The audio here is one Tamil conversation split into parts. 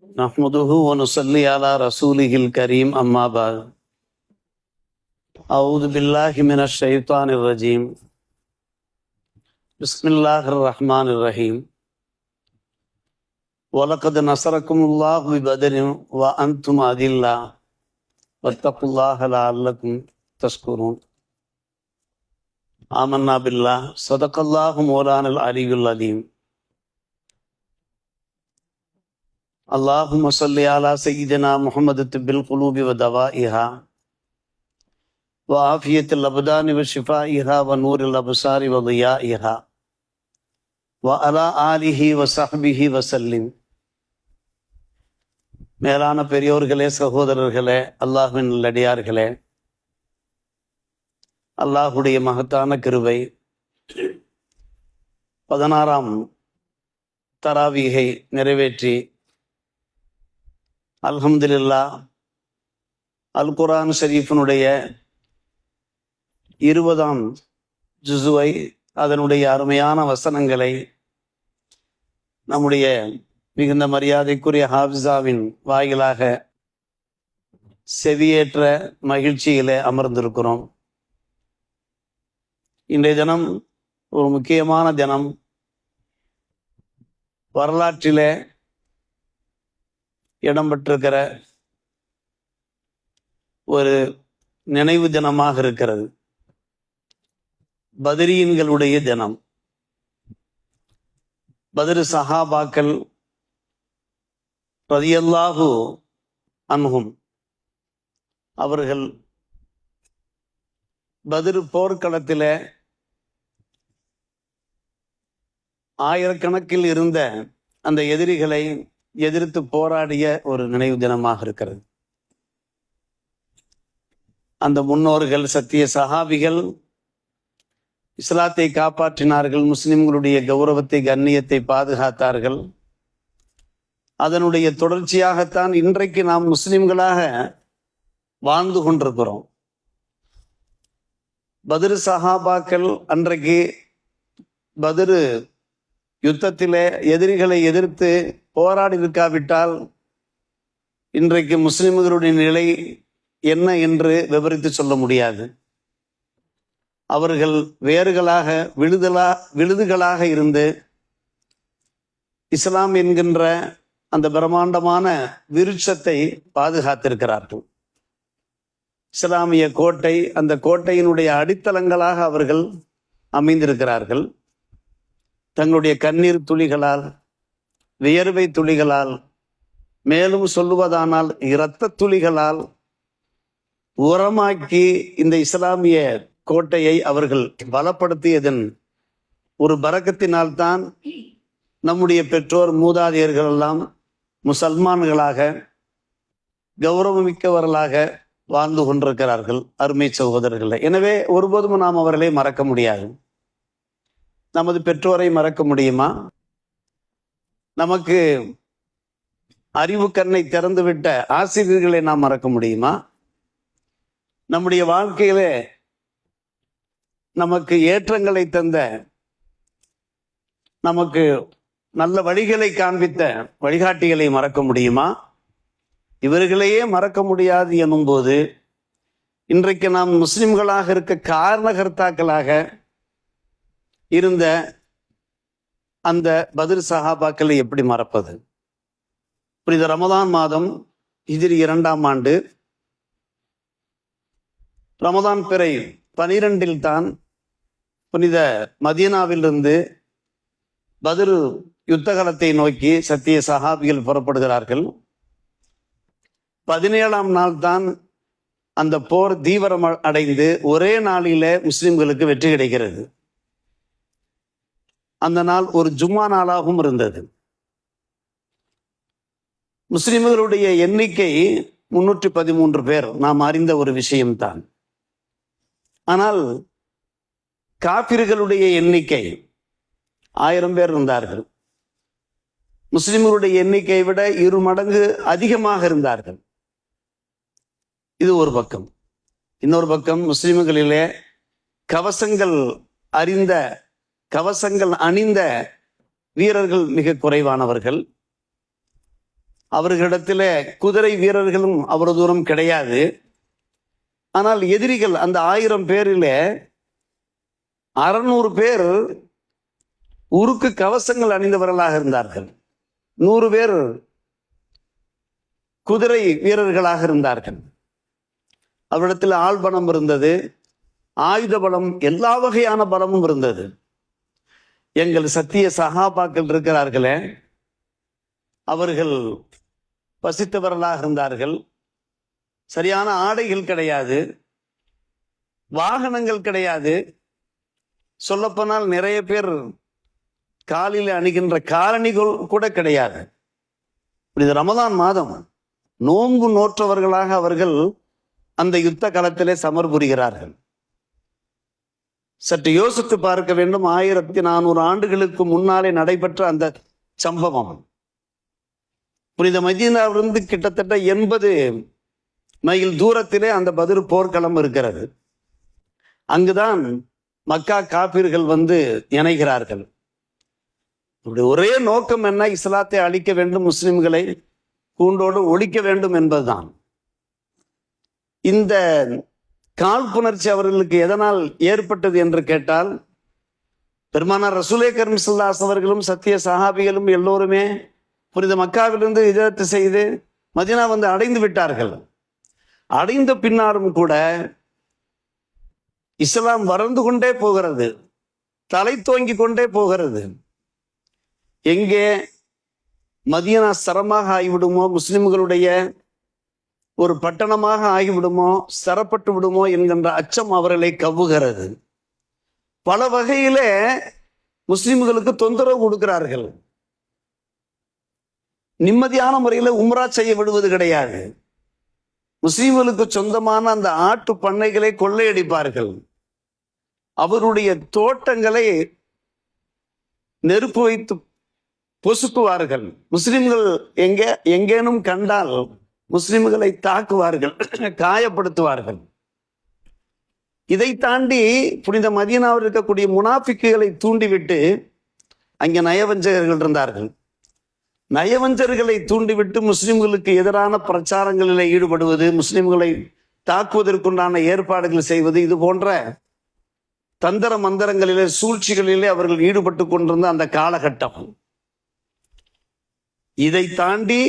نحمده ونصلي على رسوله الكريم أما بعد. أعوذ بالله من الشيطان الرجيم. بسم الله الرحمن الرحيم. ولقد نصركم الله ببدر وأنتم أذلة. واتقوا الله لعلكم تشكرون. آمنا بالله. صدق الله مولانا العلي العليم அல்லாஹும் மசல்லி அலா சையீதனா முகமது திபில் குலூபி வதவா இஹா வ ஆஃபியத்தில் அபுதானி வ ஷிஃபா இஹா வ நூரில் அபுசாரி வ லியா இஹா வ அலா ஆலிஹி வ சஹ்பிஹி வசல்லிம் மேலான பெரியோர்களே சகோதரர்களே அல்லாஹின் லடியார்களே அல்லாஹுடைய மகத்தான கிருவை பதினாறாம் தராவிகை நிறைவேற்றி அல்ஹம்துல்லா அல் குரான் ஷரீஃபினுடைய இருபதாம் ஜுசுவை அதனுடைய அருமையான வசனங்களை நம்முடைய மிகுந்த மரியாதைக்குரிய ஹாஃபிசாவின் வாயிலாக செவியேற்ற மகிழ்ச்சியிலே அமர்ந்திருக்கிறோம். இன்றைய தினம் ஒரு முக்கியமான தினம். வரலாற்றிலே இடம் பெற்றிருக்கிற ஒரு நினைவு தினமாக இருக்கிறது. பதிரியன்களுடைய தினம். பதிரு சஹாபாக்கள் ரதியல்லாஹு அன்ஹும் அவர்கள் பத்ரு போர்க்களத்தில் ஆயிரக்கணக்கில் இருந்த அந்த எதிரிகளை எதிர்த்து போராடிய ஒரு நினைவு தினமாக இருக்கிறது. அந்த முன்னோர்கள் சத்திய சஹாபிகள் இஸ்லாத்தை காப்பாற்றினார்கள் முஸ்லிம்களுடைய கௌரவத்தை கண்ணியத்தை பாதுகாத்தார்கள். அதனுடைய தொடர்ச்சியாகத்தான் இன்றைக்கு நாம் முஸ்லிம்களாக வாழ்ந்து கொண்டிருக்கிறோம். பதிரு சஹாபாக்கள் அன்றைக்கு பதிரு யுத்தத்திலே எதிரிகளை எதிர்த்து போராடி இருக்காவிட்டால் இன்றைக்கு முஸ்லிம்களுடைய நிலை என்ன என்று விவரித்து சொல்ல முடியாது. அவர்கள் வேர்களாக விழுதலா விழுதுகளாக இருந்து இஸ்லாம் என்கின்ற அந்த பிரம்மாண்டமான விருட்சத்தை பாதுகாத்திருக்கிறார்கள். இஸ்லாமிய கோட்டை அந்த கோட்டையினுடைய அடித்தளங்களாக அவர்கள் அமைந்திருக்கிறார்கள். தங்களுடைய கண்ணீர் துளிகளால் வியர்வை துளிகளால் மேலும் சொல்லுவதானால் இரத்த துளிகளால் உரமாக்கி இந்த இஸ்லாமிய கோட்டையை அவர்கள் பலப்படுத்தியதன் ஒரு பறக்கத்தினால்தான் நம்முடைய பெற்றோர் மூதாதையர்கள் எல்லாம் முசல்மான்களாக கௌரவமிக்கவர்களாக வாழ்ந்து கொண்டிருக்கிறார்கள் அருமை சகோதரர்களை. எனவே ஒருபோதும் நாம் அவர்களை மறக்க முடியாது. நமது பெற்றோரை மறக்க முடியுமா? நமக்கு அறிவு கண்ணை திறந்துவிட்ட ஆசிரியர்களை நாம் மறக்க முடியுமா? நம்முடைய வாழ்க்கையிலே நமக்கு ஏற்றங்களை தந்த நமக்கு நல்ல வழிகளை காண்பித்த வழிகாட்டிகளை மறக்க முடியுமா? இவர்களையே மறக்க முடியாது எனும்போது இன்றைக்கு நாம் முஸ்லிம்களாக இருக்க காரணகர்த்தாக்களாக இருந்த அந்த பதிர் சஹாபாக்களை எப்படி மறப்பது? புனித ரமதான் மாதம் இதிரி இரண்டாம் ஆண்டு. ரமதான் பிறை பனிரெண்டில் தான் புனித மதீனாவிலிருந்து பதில் யுத்தகலத்தை நோக்கி சத்திய சஹாபிகள் புறப்படுகிறார்கள். பதினேழாம் நாள் தான் அந்த போர் தீவிரம் அடைந்து ஒரே நாளில முஸ்லிம்களுக்கு வெற்றி கிடைக்கிறது. அந்த நாள் ஒரு ஜும்மா நாளாகவும் இருந்தது. முஸ்லிம்களுடைய எண்ணிக்கை முன்னூற்றி பதிமூன்று பேர். நாம் அறிந்த ஒரு விஷயம்தான். ஆனால் காபிர்களுடைய எண்ணிக்கை ஆயிரம் பேர் இருந்தார்கள். முஸ்லிம்களுடைய எண்ணிக்கையை விட இரு மடங்கு அதிகமாக இருந்தார்கள். இது ஒரு பக்கம். இன்னொரு பக்கம் முஸ்லிம்களிலே கவசங்கள் அறிந்த கவசங்கள் அணிந்த வீரர்கள் மிக குறைவானவர்கள். அவர்களிடத்தில் குதிரை வீரர்களும் அவ்வளவு தூரம் கிடையாது. ஆனால் எதிரிகள் அந்த ஆயிரம் பேரில் அறநூறு பேர் உருக்கு கவசங்கள் அணிந்தவர்களாக இருந்தார்கள். நூறு பேர் குதிரை வீரர்களாக இருந்தார்கள். அவரிடத்தில் ஆள் பலம் இருந்தது. ஆயுத பலம் எல்லா வகையான பலமும் இருந்தது. எங்கள் சத்திய சகாபாக்கள் இருக்கிறார்களே அவர்கள் பசித்தவர்களாக இருந்தார்கள். சரியான ஆடைகள் கிடையாது வாகனங்கள் கிடையாது. சொல்லப்போனால் நிறைய பேர் காலில் அணிகின்ற காலணிகள் கூட கிடையாது. இது ரமதான் மாதம் நோன்பு நோற்றவர்களாக அவர்கள் அந்த யுத்த களத்திலே சமர் புரிகிறார்கள். சற்று யோசித்து பார்க்க வேண்டும். ஆயிரத்தி நானூறு ஆண்டுகளுக்கு முன்னாலே நடைபெற்ற அந்த சம்பவம். புனித மதீனாவிலிருந்து கிட்டத்தட்ட எண்பது மைல் தூரத்திலே அந்த பதில் போர்க்களம் இருக்கிறது. அங்குதான் மக்கா காப்பீர்கள் வந்து இணைகிறார்கள். இப்படி ஒரே நோக்கம் என்ன? இஸ்லாத்தை அழிக்க வேண்டும் முஸ்லிம்களை கூண்டோடு ஒழிக்க வேண்டும் என்பதுதான். இந்த காழ்ப்புணர்ச்சி அவர்களுக்கு எதனால் ஏற்பட்டது என்று கேட்டால் பெருமானார் ரசூலே கரும் சுல்லாஸ் அவர்களும் சத்திய சஹாபிகளும் எல்லோருமே புனித மக்காவிலிருந்து இதத்து செய்து மதினா வந்து அடைந்து விட்டார்கள். அடைந்த பின்னாலும் கூட இஸ்லாம் வளர்ந்து கொண்டே போகிறது. தலை தோங்கி கொண்டே போகிறது. எங்கே மதியனா சரமாக ஆகிவிடுமோ முஸ்லிம்களுடைய ஒரு பட்டணமாக ஆகிவிடுமோ சரப்பட்டு விடுமோ என்கின்ற அச்சம் அவர்களை கவ்வுகிறது. பல வகையிலே முஸ்லிம்களுக்கு தொந்தரவு கொடுக்கிறார்கள். நிம்மதியான முறையில் உம்ரா செய்ய விடுவது கிடையாது. முஸ்லிம்களுக்கு சொந்தமான அந்த ஆட்டு பண்ணைகளை கொள்ளையடிப்பார்கள். அவருடைய தோட்டங்களை நெருப்பு வைத்து பொசுக்குவார்கள். முஸ்லிம்கள் எங்கே எங்கேனும் கண்டால் முஸ்லிம்களை தாக்குவார்கள் காயப்படுத்துவார்கள். இதை தாண்டி புனித மதீனாவில் இருக்கக்கூடிய முனாஃபிக்குகளை தூண்டிவிட்டு அங்கே நயவஞ்சகர்கள் இருந்தார்கள். நயவஞ்சர்களை தூண்டிவிட்டு முஸ்லிம்களுக்கு எதிரான பிரச்சாரங்களில் ஈடுபடுவது முஸ்லிம்களை தாக்குவதற்குண்டான ஏற்பாடுகள் செய்வது இது போன்ற தந்திர மந்திரங்களிலே சூழ்ச்சிகளிலே அவர்கள் ஈடுபட்டு கொண்டிருந்த அந்த காலகட்டம். இதை தாண்டி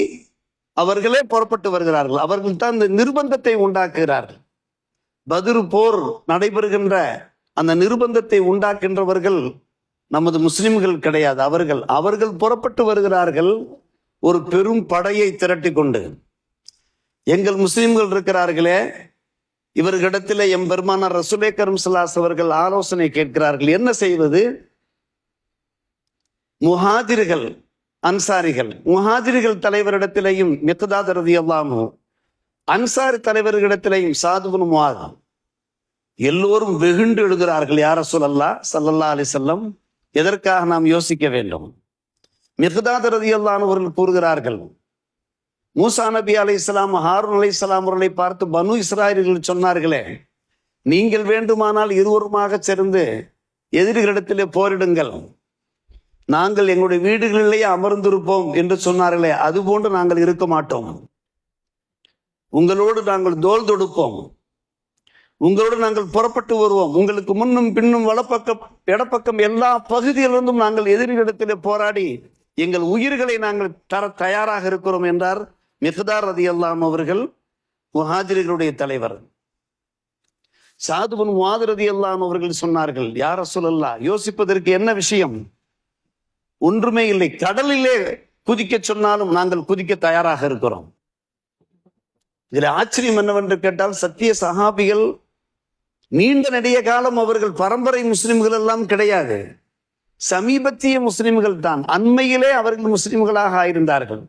அவர்களே புறப்பட்டு வருகிறார்கள். அவர்கள் தான் இந்த நிர்பந்தத்தை உண்டாக்குகிறார்கள். பதிரு போர் நடைபெறுகின்ற அந்த நிர்பந்தத்தை உண்டாக்கின்றவர்கள் நமது முஸ்லிம்கள் கிடையாது. அவர்கள் அவர்கள் புறப்பட்டு வருகிறார்கள். ஒரு பெரும் படையை திரட்டி கொண்டு எங்கள் முஸ்லிம்கள் இருக்கிறார்களே இவர்களிடத்தில் எம் பெருமானார் ரசுலே கரும்சலாஸ் அவர்கள் ஆலோசனை கேட்கிறார்கள். என்ன செய்வது? முஹாதிர்கள் அன்சாரிகள் முஹாதிரிகள் தலைவரிடத்திலையும் மித்ததாத் ரதி அல்லாமோ அன்சாரி தலைவர்களிடத்திலையும் சாதுபுன் முவாதம் எல்லோரும் வெகுண்டு எழுகிறார்கள் யார சொல்லல்லா சல்லல்லா அலி செல்லம் எதற்காக நாம் யோசிக்க வேண்டும்? மிகதாத் ரதி அவர்கள் கூறுகிறார்கள் மூசா நபி அலி இஸ்லாம் ஹாரூன் அலி இஸ்லாம் அவர்களை பார்த்து பனு இஸ்ராயல்கள் சொன்னார்களே நீங்கள் வேண்டுமானால் இருவருமாக சேர்ந்து எதிரிகளிடத்திலே போரிடுங்கள். நாங்கள் எங்களுடைய வீடுகளிலேயே அமர்ந்திருப்போம் என்று சொன்னார்களே அதுபோன்று நாங்கள் இருக்க மாட்டோம். உங்களோடு நாங்கள் தோல் தொடுப்போம். உங்களோடு நாங்கள் புறப்பட்டு வருவோம். உங்களுக்கு முன்னும் பின்னும் வலப்பக்கம் இடப்பக்கம் எல்லா பகுதியிலிருந்தும் நாங்கள் எதிரிகளிடத்திலே போராடி எங்கள் உயிர்களை நாங்கள் தர தயாராக இருக்கிறோம் என்றார் மிகதார் ரதி அல்லாம் அவர்கள் முஹாஜிர்களுடைய தலைவர். சாதுபன் முவாதிரதி அல்லாம் அவர்கள் சொன்னார்கள் யார சொல்லல்லா யோசிப்பதற்கு என்ன விஷயம்? ஒன்றுமே இல்லை. கடலிலே குதிக்க சொன்னாலும் நாங்கள் குதிக்க தயாராக இருக்கிறோம். இதில் ஆச்சரியம் என்னவென்று கேட்டால் சத்திய சகாபிகள் நீண்ட நெடிய காலம் அவர்கள் பரம்பரை முஸ்லிம்கள் எல்லாம் கிடையாது. சமீபத்திய முஸ்லிம்கள் தான். அண்மையிலே அவர்கள் முஸ்லிம்களாக ஆயிருந்தார்கள்.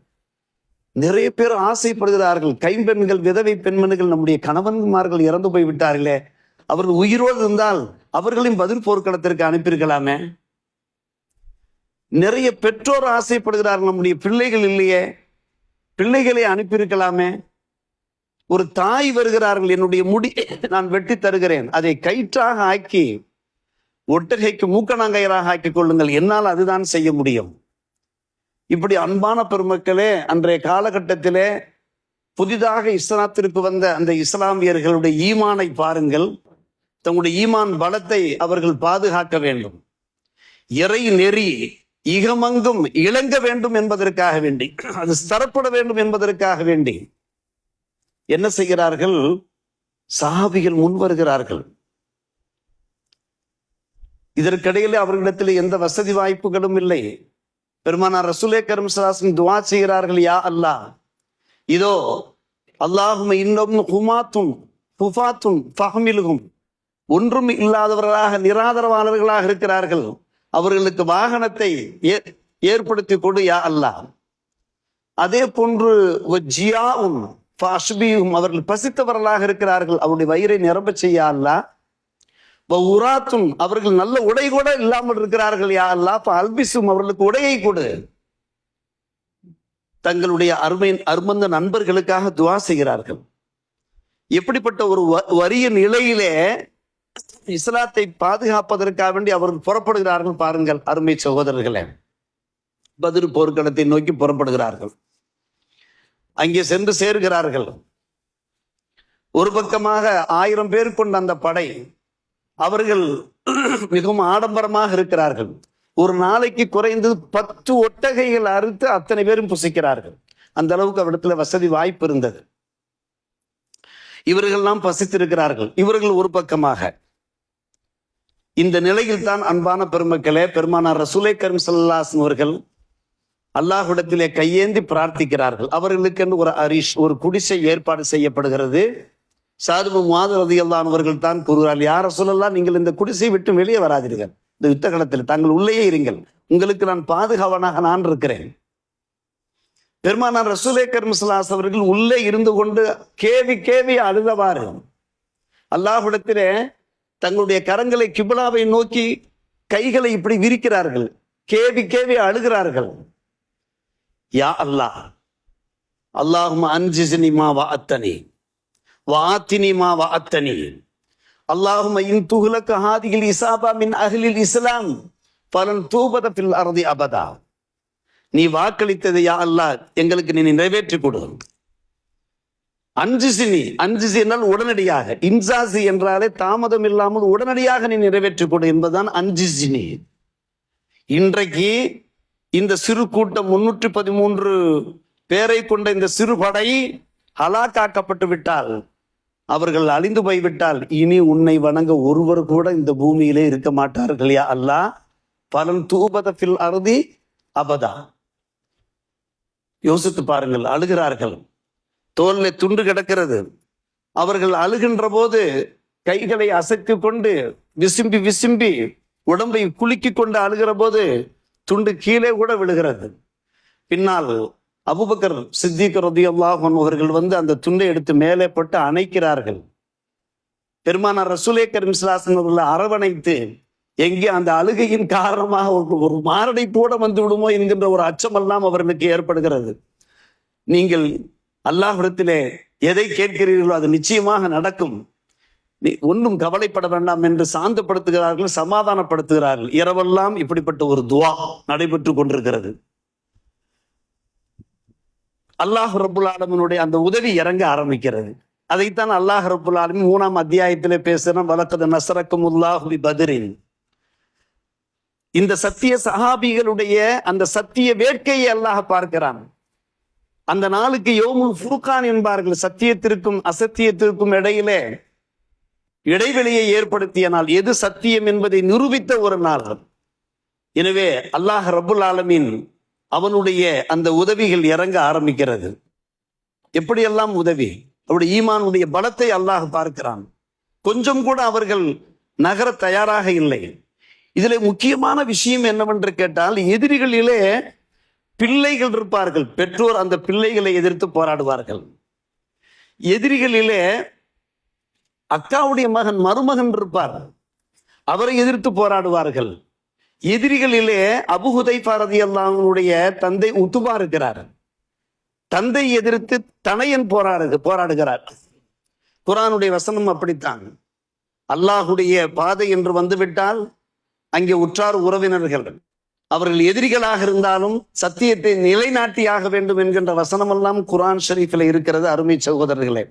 நிறைய பேர் ஆசைப்படுகிறார்கள். கைம்பெண்கள் விதவை பெண்மணிகள் நம்முடைய கணவன்மார்கள் இறந்து போய் விட்டார்களே அவர்கள் உயிரோடு இருந்தால் அவர்களையும் பதில் போர்க்களத்திற்கு அனுப்பியிருக்கலாமே. நிறைய பெற்றோர் ஆசைப்படுகிறார்கள். நம்முடைய பிள்ளைகள் இல்லையே. பிள்ளைகளை அனுப்பியிருக்கலாமே. ஒரு தாய் வருகிறார்கள். என்னுடைய முடி நான் வெட்டி தருகிறேன். அதை கயிற்றாக ஆக்கி ஒட்டகைக்கு மூக்கணாங்கயராக ஆக்கிக் கொள்ளுங்கள். என்னால் அதுதான் செய்ய முடியும். இப்படி அன்பான பெருமக்களே அன்றைய காலகட்டத்திலே புதிதாக இஸ்லாத்திற்கு வந்த அந்த இஸ்லாமியர்களுடைய ஈமானை பாருங்கள். தங்களுடைய ஈமான் பலத்தை அவர்கள் பாதுகாக்க வேண்டும். இறை நெறி இகமங்கும் இழங்க வேண்டும் என்பதற்காக வேண்டி அது தரப்பட வேண்டும் என்பதற்காக வேண்டி என்ன செய்கிறார்கள்? சஹாபிகள் முன் வருகிறார்கள். இதற்கிடையிலே அவர்களிடத்தில் எந்த வசதி வாய்ப்புகளும் இல்லை. பெருமானார் ரசுலே கரும் சலாசன் துவா செய்கிறார்கள் யா அல்லாஹ். இதோ அல்லாஹும் இன்னும் ஹுமாத்தும் ஹுஃபாத்தும் ஃபஹமிலுகும் ஒன்றும் இல்லாதவர்களாக நிராதரவாளர்களாக இருக்கிறார்கள். அவர்களுக்கு வாகனத்தை ஏ- ஏற்படுத்தி கொடு யா அல்லா அதே போன்று ஜியாவும் அஷ்பியும் அவர்கள் பசித்தவர்களாக இருக்கிறார்கள். அவருடைய வயிறை நிரம்ப செய்ய அல்லா உராத்தும் அவர்கள் நல்ல உடை கூட இல்லாமல் இருக்கிறார்கள் யா அல்லா அல்பிசும் அவர்களுக்கு உடையை கொடு. தங்களுடைய அருமை அருமந்த நண்பர்களுக்காக துவா செய்கிறார்கள். எப்படிப்பட்ட ஒரு வ- நிலையிலே இஸ்லாத்தை பாதுகாப்பதற்காக வேண்டி அவர்கள் புறப்படுகிறார்கள் பாருங்கள் அருமை சகோதரர்களே. பதில் போர்க்களத்தை நோக்கி புறப்படுகிறார்கள். அங்கே சென்று சேர்கிறார்கள். ஒரு பக்கமாக ஆயிரம் பேர் கொண்ட அந்த படை அவர்கள் மிகவும் ஆடம்பரமாக இருக்கிறார்கள். ஒரு நாளைக்கு குறைந்தது பத்து ஒட்டகைகள் அறுத்து அத்தனை பேரும் புசிக்கிறார்கள். அந்த அளவுக்கு அவரிடத்துல வசதி வாய்ப்பு இருந்தது. இவர்கள்லாம் பசித்திருக்கிறார்கள். இவர்கள் ஒரு பக்கமாக. இந்த நிலையில் தான் அன்பான பெருமக்களே பெருமானார் ரசூலை கரும் சல்லாசன் அவர்கள் அல்லாஹுடத்திலே கையேந்தி பிரார்த்திக்கிறார்கள். அவர்களுக்கென்று ஒரு அரிஷ் ஒரு குடிசை ஏற்பாடு செய்யப்படுகிறது. சாதுபு மாதரதி அவர்கள் தான் கூறுகிறார் யார சொல்லலாம் நீங்கள் இந்த குடிசை விட்டு வெளியே வராதீர்கள். இந்த யுத்த களத்தில் தாங்கள் உள்ளேயே இருங்கள். உங்களுக்கு நான் பாதுகாவனாக நான் இருக்கிறேன். பெருமானார் ரசூலே கர்மசலாஸ் அவர்கள் உள்ளே இருந்து கொண்டு கேவி கேவி அழுதவாறு அல்லாஹுடத்திலே தங்களுடைய கரங்களை கிபிலாவை நோக்கி கைகளை இப்படி விரிக்கிறார்கள். கேவி கேவி அழுகிறார்கள். யா அல்லாஹ் அல்லாஹும் அன்ஜிசினி மா வா அத்தனி வாத்தினி மா வா அத்தனி அல்லாஹும் இன் துகுலக்கு ஹாதியில் இசாபா மின் அஹ்லில் இஸ்லாம் பலன் தூபத அறுதி அபதா. நீ வாக்களித்தது யா அல்லாஹ் எங்களுக்கு நீ நிறைவேற்றி கொடு. அஞ்சுசினி அஞ்சிசி என்றால் உடனடியாக. இன்சாசி என்றாலே தாமதம் இல்லாமல் உடனடியாக நீ நிறைவேற்றிக் கொடு என்பதுதான் அஞ்சுசினி. இன்றைக்கு இந்த சிறு கூட்டம் முன்னூற்றி பதிமூன்று பேரை கொண்ட இந்த சிறு படை ஹலாக்காக்கப்பட்டு விட்டால் அவர்கள் அழிந்து போய்விட்டால் இனி உன்னை வணங்க ஒருவர் கூட இந்த பூமியிலே இருக்க மாட்டார்கள் யா அல்லாஹ் பலன் தூபத ஃபில் அறுதி அபதா. யோசித்து பாருங்கள் அழுகிறார்கள். தோல்ல துண்டு கிடக்கிறது. அவர்கள் அழுகின்ற போது கைகளை அசைத்து கொண்டு விசும்பி விசும்பி உடம்பை குலுக்கி கொண்டு அழுகிற போது துண்டு கீழே கூட விழுகிறது. பின்னால் அபுபக்கர் சித்திக் ரதியல்லாஹு அவர்கள் வந்து அந்த துண்டை எடுத்து மேலே போட்டு அணைக்கிறார்கள். பெருமானார் ரசூலே கரீம் ஸல்லல்லாஹு அவர்களை அரவணைத்து எங்கே அந்த அழுகையின் காரணமாக ஒரு- ஒரு மாரடை கூட வந்து விடுமோ? என்கின்ற ஒரு அச்சமெல்லாம் அவர்களுக்கு ஏற்படுகிறது. நீங்கள் அல்லாஹிடத்திலே எதை கேட்கிறீர்களோ அது நிச்சயமாக நடக்கும். நீ ஒன்றும் கவலைப்பட வேண்டாம் என்று சாந்தப்படுத்துகிறார்கள் சமாதானப்படுத்துகிறார்கள். இரவெல்லாம் இப்படிப்பட்ட ஒரு துவா நடைபெற்று கொண்டிருக்கிறது. அல்லாஹ் ரபுல் ஆலமினுடைய அந்த உதவி இறங்க ஆரம்பிக்கிறது. அதைத்தான் அல்லாஹ் ரபுல் ஆலமின் மூணாம் அத்தியாயத்திலே பேசுகிறோம் வழக்கது நசரக்கும் உல்லாஹுபி பதிரின் இந்த சத்திய சஹாபிகளுடைய அந்த சத்திய வேட்கையை அல்லாஹ் பார்க்கிறான். அந்த நாளுக்கு யோமுல் ஃபுர்கான் என்பார்கள் சத்தியத்திற்கும் அசத்தியத்திற்கும் இடையிலே இடைவெளியை ஏற்படுத்திய நாள். எது சத்தியம் என்பதை நிரூபித்த ஒரு நாள். எனவே அல்லாஹ் ரபுல் ஆலமீன் அவனுடைய அந்த உதவிகள் இறங்க ஆரம்பிக்கிறது. எப்படியெல்லாம் உதவி? அவருடைய ஈமானுடைய பலத்தை அல்லாஹ் பார்க்கிறான். கொஞ்சம் கூட அவர்கள் நகர தயாராக இல்லை. இதுல முக்கியமான விஷயம் என்னவென்று கேட்டால் எதிரிகளிலே பிள்ளைகள் இருப்பார்கள். பெற்றோர் அந்த பிள்ளைகளை எதிர்த்து போராடுவார்கள். எதிரிகளிலே அக்காவுடைய மகன் மருமகன் இருப்பார். அவரை எதிர்த்து போராடுவார்கள். எதிரிகளிலே அபுஹுதை பாரதி அல்லாவுடைய தந்தை உத்துபா இருக்கிறார். தந்தை எதிர்த்து தனையன் போராடு போராடுகிறார். குரானுடைய வசனம் அப்படித்தான். அல்லாஹுடைய பாதை என்று வந்துவிட்டால் அங்கே உற்றார் உறவினர்கள். அவர்கள் எதிரிகளாக இருந்தாலும் சத்தியத்தை நிலைநாட்டியாக வேண்டும் என்கின்ற வசனமெல்லாம் குரான் ஷரீஃபில் இருக்கிறது அருமை சகோதரர்களே.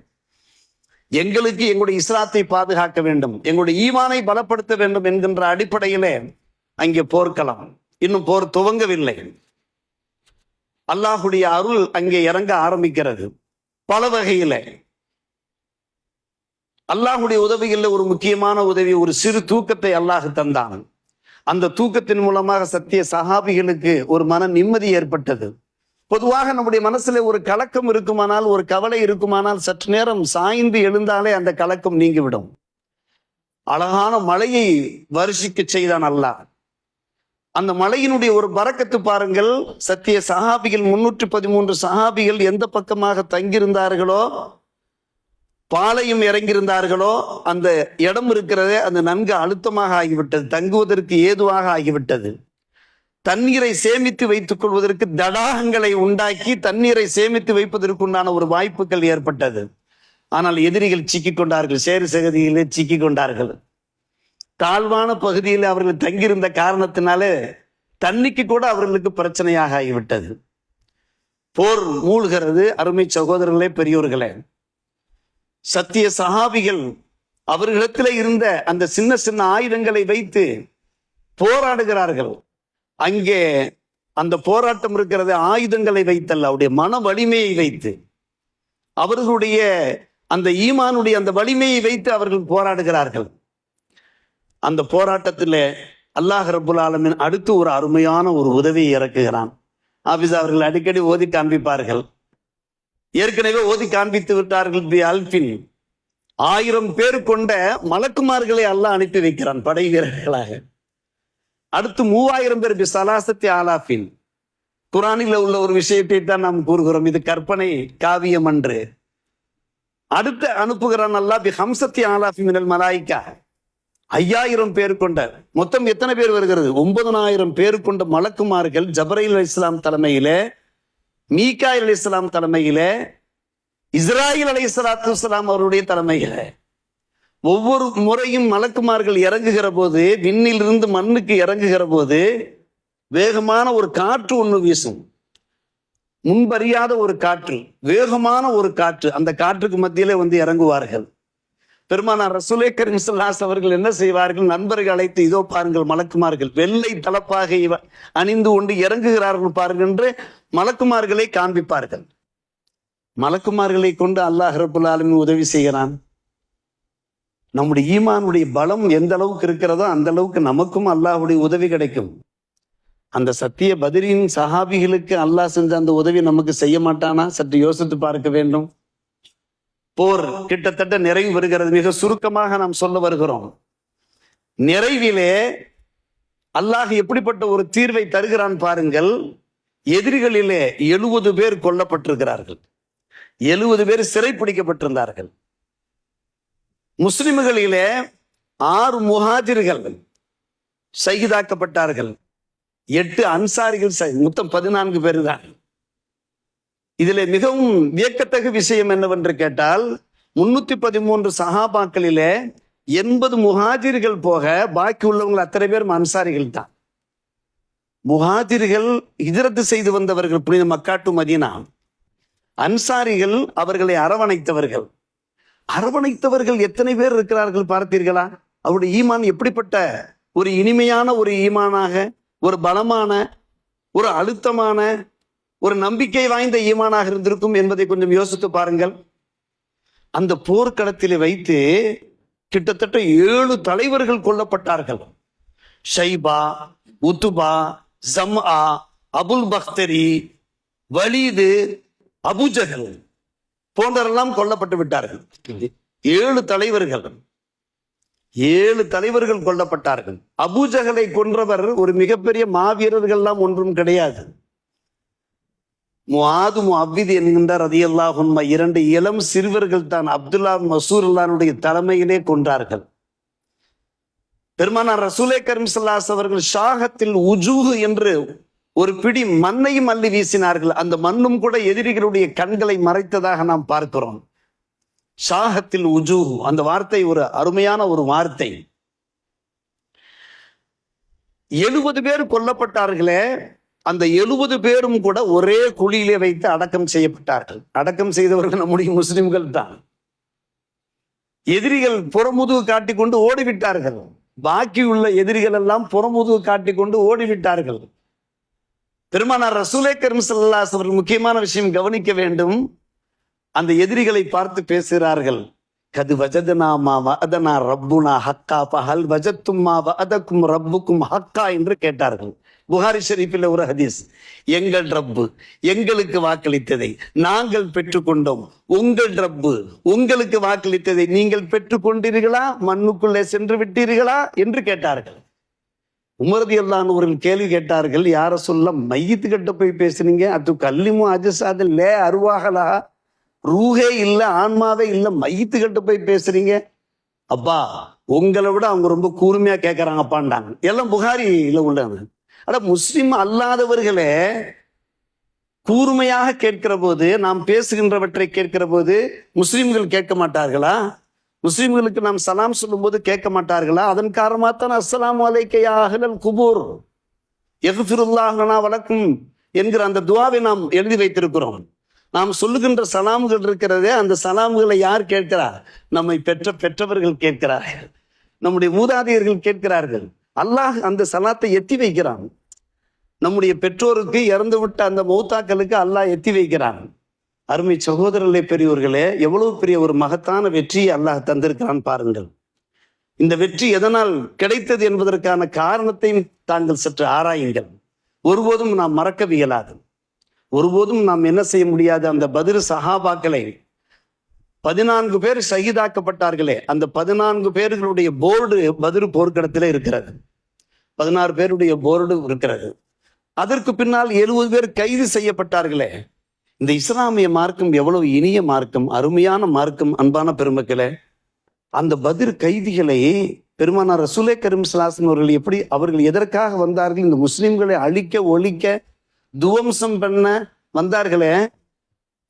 எங்களுக்கு எங்களுடைய இஸ்லாத்தை பாதுகாக்க வேண்டும் எங்களுடைய ஈமானை பலப்படுத்த வேண்டும் என்கின்ற அடிப்படையிலே அங்கே போர்க்கலாம். இன்னும் போர் துவங்கவில்லை. அல்லாஹுடைய அருள் அங்கே இறங்க ஆரம்பிக்கிறது. பல வகையில. அல்லாஹுடைய உதவிகளில் ஒரு முக்கியமான உதவி ஒரு சிறு தூக்கத்தை அல்லாஹ் தந்தான். அந்த தூக்கத்தின் மூலமாக சத்திய சகாபிகளுக்கு ஒரு மன நிம்மதி ஏற்பட்டது. பொதுவாக நம்முடைய மனசுல ஒரு கலக்கம் இருக்குமானால் ஒரு கவலை இருக்குமானால் சற்று நேரம் சாய்ந்து எழுந்தாலே அந்த கலக்கம் நீங்கிவிடும். அழகான மழையை வருஷிக்க செய்தான் அல்லாஹ். அந்த மலையினுடைய ஒரு பறக்கத்து பாருங்கள். சத்திய சஹாபிகள் முன்னூற்றி பதிமூன்று சஹாபிகள் எந்த பக்கமாக தங்கியிருந்தார்களோ பாளையம் இறங்கியிருந்தார்களோ அந்த இடம் இருக்கிறதே அந்த நன்கு அழுத்தமாக ஆகிவிட்டது தங்குவதற்கு ஏதுவாக ஆகிவிட்டது. தண்ணீரை சேமித்து வைத்துக் கொள்வதற்கு தடாகங்களை உண்டாக்கி தண்ணீரை சேமித்து வைப்பதற்குண்டான ஒரு வாய்ப்புகள் ஏற்பட்டது. ஆனால் எதிரிகள் சிக்கிக் கொண்டார்கள் சேறு சகதியிலே சிக்கிக் கொண்டார்கள். தாழ்வான பகுதியில் அவர்கள் தங்கியிருந்த காரணத்தினாலே தண்ணிக்கு கூட அவர்களுக்கு பிரச்சனையாக ஆகிவிட்டது. போர் மூழ்கிறது. அருமை சகோதரர்களே பெரியோர்களே சத்திய சகாபிகள் அவர்களிடத்தில் இருந்த அந்த சின்ன சின்ன ஆயுதங்களை வைத்து போராடுகிறார்கள். அங்கே அந்த போராட்டம் இருக்கிறது ஆயுதங்களை வைத்தல்ல அவருடைய மன வலிமையை வைத்து. அவர்களுடைய அந்த ஈமானுடைய அந்த வலிமையை வைத்து அவர்கள் போராடுகிறார்கள். அந்த போராட்டத்தில் அல்லாஹ் ரபுல் ஆலமின் அடுத்து ஒரு அருமையான ஒரு உதவியை இறக்குகிறான். ஆபிஸ் அவர்கள் அடிக்கடி ஓதி காண்பிப்பார்கள். ஏற்கனவே ஓதி காண்பித்து விட்டார்கள் பி அல்பின் ஆயிரம் பேர் கொண்ட மலக்குமார்களை அல்லாஹ் அனுப்பி வைக்கிறான் படை வீரர்களாக. அடுத்து மூவாயிரம் பேர் பி சலாசத்தி ஆலாஃபின். குரானில் உள்ள ஒரு விஷயத்தை தான் நாம் கூறுகிறோம். இது கற்பனை காவியம் அன்று. அடுத்து அனுப்புகிறான் அல்லாஹ் பி ஹம்சத்தி ஆலாஃபி மினல் மலாய்க்கா. ஐயாயிரம் பேர் கொண்ட மொத்தம் எத்தனை பேர் வருகிறது? ஒன்பதனாயிரம் பேர் கொண்ட மலக்குமார்கள் ஜபரையில் இஸ்லாம் தலைமையிலே மீகா அலி இஸ்லாம் தலைமையில் இஸ்ராயில் அலி சலாத்து இஸ்லாம் அவருடைய தலைமையில. ஒவ்வொரு முறையும் மலக்குமார்கள் இறங்குகிற போது விண்ணிலிருந்து மண்ணுக்கு இறங்குகிற போது வேகமான ஒரு காற்று ஒன்று வீசும். முன்பறியாத ஒரு காற்று வேகமான ஒரு காற்று அந்த காற்றுக்கு மத்தியிலே வந்து இறங்குவார்கள். பெருமானார் ரசூலே கரீம் ஸல்லல்லாஹு அவர்கள் என்ன செய்வார்கள்? நண்பர்கள் அழைத்து இதோ பாருங்கள் மலக்குமார்கள் வெள்ளை தலப்பாக அணிந்து கொண்டு இறங்குகிறார்கள் பாருங்கள் என்று மலக்குமார்களை காண்பிப்பார்கள். மலக்குமார்களை கொண்டு அல்லாஹ் ரபுல் உதவி செய்கிறான். நம்முடைய ஈமானுடைய பலம் எந்த அளவுக்கு இருக்கிறதோ அந்த அளவுக்கு நமக்கும் அல்லாஹ்வுடைய உதவி கிடைக்கும். அந்த சத்திய பதிரின் சஹாபிகளுக்கு அல்லாஹ் செஞ்ச அந்த உதவி நமக்கு செய்ய மாட்டானா? சற்று யோசித்து பார்க்க வேண்டும். போர் கிட்டத்தட்ட நிறைவு வருகிறது மிக சுருக்கமாக நாம் சொல்ல வருகிறோம். நிறைவிலே அல்லாஹ் எப்படிப்பட்ட ஒரு தீர்வை தருகிறான் பாருங்கள். எதிரிகளிலே எழுபது பேர் கொல்லப்பட்டிருக்கிறார்கள். எழுபது பேர் சிறைப்பிடிக்கப்பட்டிருந்தார்கள். முஸ்லிம்களிலே ஆறு முஹாஜிர்கள் சகிதாக்கப்பட்டார்கள் எட்டு அன்சாரிகள் மொத்தம் பதினான்கு பேர் தான். இதில் மிகவும் வியக்கத்தகு விஷயம் என்னவென்று கேட்டால் முன்னூத்தி பதிமூன்று சஹாபாக்களிலே எண்பது முகாஜிர்கள் போக பாக்கி உள்ளவங்க அத்தனை பேரும் அன்சாரிகள் தான். முகாஜிர்கள் இதரத்து செய்து வந்தவர்கள் புனித மக்காட்டு மதினா. அன்சாரிகள் அவர்களை அரவணைத்தவர்கள். அரவணைத்தவர்கள் எத்தனை பேர் இருக்கிறார்கள் பார்த்தீர்களா? அவருடைய ஈமான் எப்படிப்பட்ட ஒரு இனிமையான ஒரு ஈமானாக ஒரு பலமான ஒரு அழுத்தமான ஒரு நம்பிக்கை வாய்ந்த ஈமானாக இருந்திருக்கும் என்பதை கொஞ்சம் யோசித்து பாருங்கள். அந்த போர்க்களத்தில் வைத்து கிட்டத்தட்ட ஏழு தலைவர்கள் கொல்லப்பட்டார்கள். ஷைபா உத்துபா ஜம்ஆ அபுல் பக்தரி வலீது அபுஜகல் போன்றவரெல்லாம் கொல்லப்பட்டு விட்டார்கள். ஏழு தலைவர்கள் ஏழு தலைவர்கள் கொல்லப்பட்டார்கள். அபுஜகலை கொன்றவர் ஒரு மிகப்பெரிய மாவீரர்கள்லாம் ஒன்றும் கிடையாது. முஆது முஅவ்வித் என்கின்ற ரதியல்லாஹ் உண்மை இரண்டு இளம் சிறுவர்கள் தான் அப்துல்லா மசூருல்லானுடைய தலைமையிலே கொன்றார்கள். பெருமானார் ரசூலே கரீம் அவர்கள் ஷாகத்தில் உஜூஹு என்று ஒரு பிடி மண்ணையும் அள்ளி வீசினார்கள். அந்த மண்ணும் கூட எதிரிகளுடைய கண்களை மறைத்ததாக நாம் பார்க்கிறோம். ஷாகத்தில் உஜூஹு. அந்த வார்த்தை ஒரு அருமையான ஒரு வார்த்தை. எழுபது பேர் கொல்லப்பட்டார்களே அந்த எழுபது பேரும் கூட ஒரே குழியிலே வைத்து அடக்கம் செய்யப்பட்டார்கள். அடக்கம் செய்தவர்கள் நம்முடைய முஸ்லிம்கள் தான். எதிரிகள் புறமுதுகு காட்டிக்கொண்டு ஓடிவிட்டார்கள். பாக்கி உள்ள எதிரிகள் எல்லாம் புறமுதுகு காட்டிக்கொண்டு ஓடிவிட்டார்கள். பெருமானார் ரசூலே கரும் சல்லாஸ் அவர்கள் முக்கியமான விஷயம் கவனிக்க வேண்டும். அந்த எதிரிகளை பார்த்து பேசுகிறார்கள். கது வஜதனாமா வதனா ரப்புனா ஹக்கா பஹல் வஜத்தும்மா வதக்கும் ரப்புக்கும் ஹக்கா என்று கேட்டார்கள். புகாரி ஷெரீஃபில் ஒரு ஹதீஸ். எங்கள் ரப்பு எங்களுக்கு வாக்களித்ததை நாங்கள் பெற்றுக்கொண்டோம். உங்கள் ரப்பு உங்களுக்கு வாக்களித்ததை நீங்கள் பெற்றுக்கொண்டீர்களா? மண்ணுக்குள்ளே சென்று விட்டீர்களா? என்று கேட்டார்கள். உமரதி அல்லானவர்கள் கேள்வி கேட்டார்கள் யார சொல்ல மையத்து கிட்ட போய் பேசுனீங்க? அது கல்லிமு அஜசாது லே அருவாகலா ரூஹே இல்ல ஆன்மாவே இல்ல மையத்து கிட்ட போய் பேசுறீங்க? அப்பா உங்களை விட அவங்க ரொம்ப கூர்மையா கேட்கறாங்கப்பாண்டாங்க எல்லாம் புகாரில உள்ளாங்க ஆனால் முஸ்லீம் அல்லாதவர்களே கூர்மையாக கேட்கிற போது நாம் பேசுகின்றவற்றை கேட்கிற போது முஸ்லீம்கள் கேட்க மாட்டார்களா? முஸ்லீம்களுக்கு நாம் சலாம் சொல்லும்போது கேட்க மாட்டார்களா? அதன் காரணமாகத்தான் தான் அஸ்லாம் அலைக்கையாகலல் குபூர் எஃபிருல்லாஹனா வழக்கும் என்கிற அந்த துவாவை நாம் எழுதி வைத்திருக்கிறோம். நாம் சொல்லுகின்ற சலாம்கள் இருக்கிறதே அந்த சலாம்களை யார் கேட்கிறார் நம்மை பெற்ற பெற்றவர்கள் கேட்கிறார்கள். நம்முடைய மூதாதையர்கள் கேட்கிறார்கள். அல்லாஹ் அந்த சலாத்தை எத்தி வைக்கிறான். நம்முடைய பெற்றோருக்கு இறந்து விட்ட அந்த மௌத்தாக்களுக்கு அல்லாஹ் எத்தி வைக்கிறான். அருமை சகோதரர்களே பெரியோர்களே எவ்வளவு பெரிய ஒரு மகத்தான வெற்றியை அல்லாஹ் தந்திருக்கிறான் பாருங்கள். இந்த வெற்றி எதனால் கிடைத்தது என்பதற்கான காரணத்தையும் தாங்கள் சற்று ஆராயுங்கள். ஒருபோதும் நாம் மறக்கவியலாது ஒருபோதும் நாம் என்ன செய்ய முடியாது? அந்த பதில் சஹாபாக்களை பதினான்கு பேர் சகிதாக்கப்பட்டார்களே. அந்த பதினான்கு பேர்களுடைய போர்டு பதிரு போர்க்களத்திலே இருக்கிறது. பதினாறு பேருடைய போர்டு இருக்கிறது. அதற்கு பின்னால் எழுபது பேர் கைது செய்யப்பட்டார்களே. இந்த இஸ்லாமிய மார்க்கம் எவ்வளவு இனிய மார்க்கம் அருமையான மார்க்கம் அன்பான பெருமக்களே. அந்த பதிர் கைதிகளை பெருமானார் ரசூலே கரும் சலாசன் அவர்கள் எப்படி அவர்கள் எதற்காக வந்தார்கள் இந்த முஸ்லிம்களை அழிக்க ஒழிக்க துவம்சம் பண்ண வந்தார்களே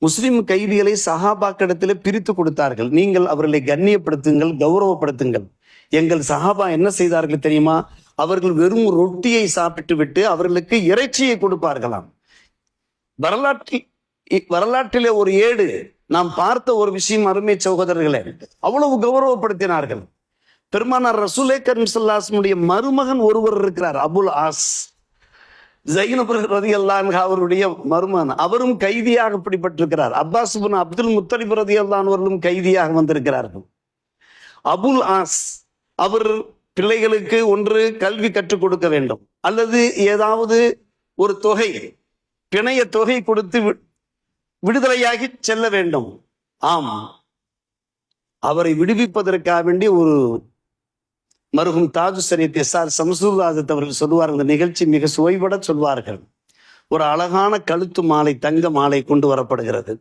முஸ்லிம் கைதிகளை சஹாபாக்கிடத்தில் பிரித்து கொடுத்தார்கள். நீங்கள் அவர்களை கண்ணியப்படுத்துங்கள் கௌரவப்படுத்துங்கள். எங்கள் சஹாபா என்ன செய்தார்கள் தெரியுமா? அவர்கள் வெறும் ரொட்டியை சாப்பிட்டு விட்டு அவர்களுக்கு இறைச்சியை கொடுப்பார்களாம். வரலாற்றில் வரலாற்றிலே ஒரு ஏடு. நாம் பார்த்த ஒரு விஷயம் அருமை சகோதரர்களே அவ்வளவு கௌரவப்படுத்தினார்கள். பெருமானார் ரசூலே கரீம் மருமகன் ஒருவர் இருக்கிறார் அபுல் ஆஸ். ஜைனபு ரதி அவருடைய மருமகன். அவரும் கைதியாக பிடிபட்டிருக்கிறார். அப்பாஸ் பின் அப்துல் முத்தலிப் ரதி அவர்களும் கைதியாக வந்திருக்கிறார்கள். அபுல் ஆஸ் அவர் பிள்ளைகளுக்கு ஒன்று கல்வி கற்றுக் கொடுக்க வேண்டும். அல்லது ஏதாவது ஒரு தொகை பிணைய தொகை கொடுத்து விடுதலையாகி செல்ல வேண்டும். ஆம். அவரை விடுவிப்பதற்காக வேண்டி ஒரு மருகும் தாஜு சரியத் எஸ் ஆர் சம்சூர்ராஜத் அவர்கள் சொல்லுவார் இந்த நிகழ்ச்சி மிக சுவைபட சொல்வார்கள். ஒரு அழகான கழுத்து மாலை தங்க மாலை கொண்டு வரப்படுகிறது.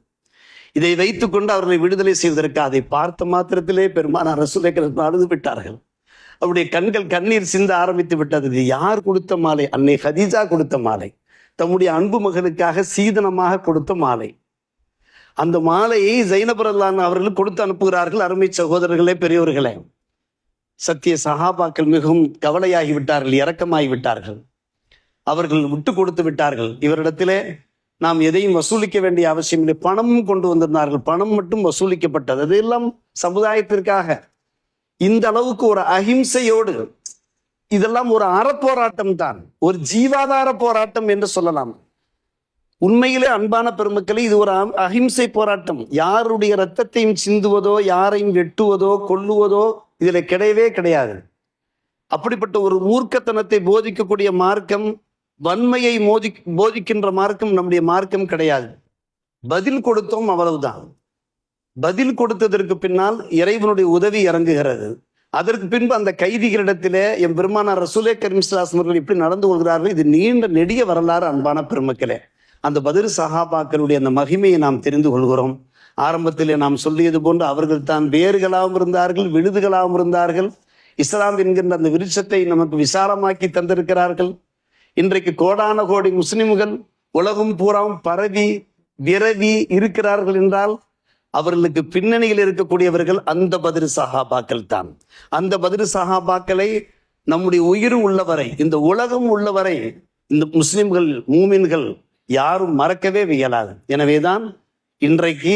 இதை வைத்துக்கொண்டு அவர்களை விடுதலை செய்வதற்கு அதை பார்த்த மாத்திரத்திலே பெருமான ரசூலைகள் அழுது விட்டார்கள் அவருடைய கண்கள் கண்ணீர் சிந்த ஆரம்பித்து விட்டது. இது யார் கொடுத்த மாலை? அன்னை ஹதீஜா கொடுத்த மாலை. தம்முடைய அன்பு மகனுக்காக சீதனமாக கொடுத்த மாலை. அந்த மாலையை ஜைனபுரல்லான் அவர்கள் கொடுத்து அனுப்புகிறார்கள் அருமை சகோதரர்களே பெரியவர்களே சத்திய சஹாபாக்கள் மிகவும் கவலையாகி விட்டார்கள் இரக்கமாகி விட்டார்கள். அவர்கள் விட்டு கொடுத்து விட்டார்கள். இவரிடத்திலே நாம் எதையும் வசூலிக்க வேண்டிய அவசியம் இல்லை. பணமும் கொண்டு வந்திருந்தார்கள். பணம் மட்டும் வசூலிக்கப்பட்டது. அது எல்லாம் சமுதாயத்திற்காக. இந்த அளவுக்கு ஒரு அஹிம்சையோடு இதெல்லாம் ஒரு அறப்போராட்டம் தான். ஒரு ஜீவாதார போராட்டம் என்று சொல்லலாம். உண்மையிலே அன்பான பெருமக்களே இது ஒரு அ- அஹிம்சை போராட்டம். யாருடைய ரத்தத்தையும் சிந்துவதோ யாரையும் வெட்டுவதோ கொல்லுவதோ இதில் கிடையவே கிடையாது. அப்படிப்பட்ட ஒரு மூர்க்கத்தனத்தை போதிக்கக்கூடிய மார்க்கம் வன்மையை மோதி போதிக்கின்ற மார்க்கம் நம்முடைய மார்க்கம் கிடையாது. பதில் கொடுத்தோம் அவ்வளவுதான். பதில் கொடுத்ததற்கு பின்னால் இறைவனுடைய உதவி இறங்குகிறது. அதற்கு பின்பு அந்த கைதிகளிடத்திலே என் பெருமானார் ரசூலே கரீம்ஸ்லாஸ் அவர்கள் இப்படி நடந்து கொள்கிறார்கள். இது நீண்ட நெடிய வரலாறு அன்பான பெருமக்களே. அந்த பதில் சஹாபாக்களுடைய அந்த மகிமையை நாம் தெரிந்து கொள்கிறோம். ஆரம்பத்திலே நாம் சொல்லியது போன்று அவர்கள் தான் வேர்களாகவும் இருந்தார்கள் விழுதுகளாகவும் இருந்தார்கள். இஸ்லாம் என்கின்ற அந்த விருட்சத்தை நமக்கு விசாலமாக்கி தந்திருக்கிறார்கள். இன்றைக்கு கோடான கோடி முஸ்லிம்கள் உலகம் பூராவும் பரவி விரவி இருக்கிறார்கள் என்றால் அவர்களுக்கு பின்னணியில் இருக்கக்கூடியவர்கள் அந்த பதிரு சஹாபாக்கள் தான். அந்த பதிரு சஹாபாக்களை நம்முடைய உயிர் உள்ளவரை இந்த உலகம் உள்ளவரை இந்த முஸ்லிம்கள் மூமின்கள் யாரும் மறக்கவே இயலாது. எனவேதான் இன்றைக்கு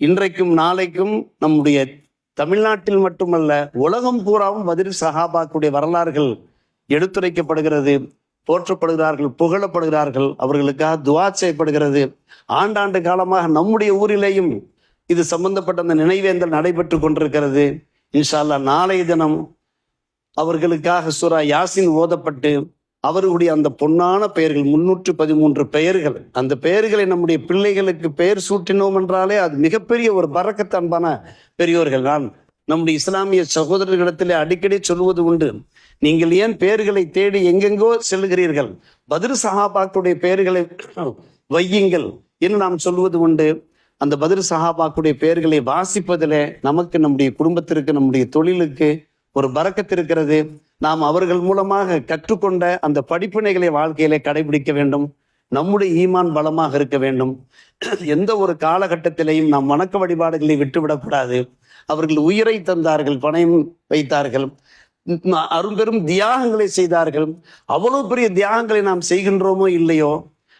இன்றைக்கும் நாளைக்கும் நம்முடைய தமிழ்நாட்டில் மட்டுமல்ல உலகம் பூராவும் பதில் சஹாபாக்குடைய வரலாறுகள் எடுத்துரைக்கப்படுகிறது போற்றப்படுகிறார்கள் புகழப்படுகிறார்கள் அவர்களுக்காக துவா செய்யப்படுகிறது. ஆண்டாண்டு காலமாக நம்முடைய ஊரிலேயும் இது சம்பந்தப்பட்ட அந்த நினைவேந்தல் நடைபெற்று கொண்டிருக்கிறது. இன்ஷால்லா நாளைய தினம் அவர்களுக்காக சூரா யாசின் ஓதப்பட்டு அவர்களுடைய அந்த பொன்னான பெயர்கள் முன்னூற்று பதிமூன்று பெயர்கள். அந்த பெயர்களை நம்முடைய பிள்ளைகளுக்கு பெயர் சூட்டினோம் என்றாலே அது மிகப்பெரிய ஒரு பறக்கத்தன்பான பெரியோர்கள். நான் நம்முடைய இஸ்லாமிய சகோதரர்களிடத்திலே அடிக்கடி சொல்வது உண்டு நீங்கள் ஏன் பெயர்களை தேடி எங்கெங்கோ செல்கிறீர்கள்? பதிர் சஹாபாக்களுடைய பெயர்களை வையுங்கள் என்று நாம் சொல்வது உண்டு. அந்த பதிர் சஹாபாக்குடைய பெயர்களை வாசிப்பதிலே நமக்கு நம்முடைய குடும்பத்திற்கு நம்முடைய தொழிலுக்கு ஒரு பறக்கத்து இருக்கிறது. நாம் அவர்கள் மூலமாக கற்றுக்கொண்ட அந்த படிப்பினைகளை வாழ்க்கையிலே கடைபிடிக்க வேண்டும். நம்முடைய ஈமான் பலமாக இருக்க வேண்டும். எந்த ஒரு காலகட்டத்திலையும் நாம் வணக்க வழிபாடுகளை விட்டுவிடக்கூடாது. அவர்கள் உயிரை தந்தார்கள் பணயம் வைத்தார்கள். அரும்பெரும் தியாகங்களை செய்தார்கள். அவ்வளவு பெரிய தியாகங்களை நாம் செய்கின்றோமோ இல்லையோ?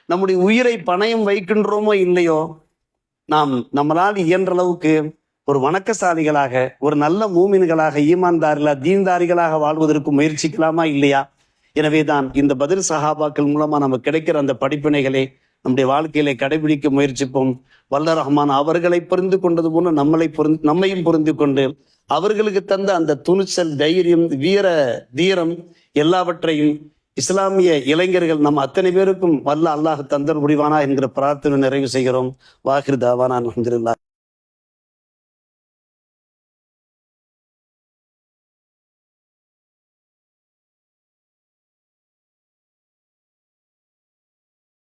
நம்முடைய உயிரை பணயம் வைக்கின்றோமோ இல்லையோ? நாம் நம்மளால் இயன்ற அளவுக்கு ஒரு வணக்கசாலிகளாக ஒரு நல்ல மூமின்களாக ஈமான்தாரிகளா தீன்தாரிகளாக வாழ்வதற்கு முயற்சிக்கலாமா இல்லையா? எனவே தான் இந்த பதில் சஹாபாக்கள் மூலமா நமக்கு கிடைக்கிற அந்த படிப்பினைகளை நம்முடைய வாழ்க்கையில கடைபிடிக்க முயற்சிப்போம். வல்ல ரஹ்மான் அவர்களை புரிந்து கொண்டது போல நம்மளை புரிந்து நம்மையும் புரிந்து கொண்டு அவர்களுக்கு தந்த அந்த துணிச்சல் தைரியம் வீர தீரம் எல்லாவற்றையும் இஸ்லாமிய இளைஞர்கள் நம் அத்தனை பேருக்கும் வல்ல அல்லாஹ் தந்தர் முடிவானா என்கிற பிரார்த்தனை நிறைவு செய்கிறோம். வாஹிர் தாவானா அலமதுல்லா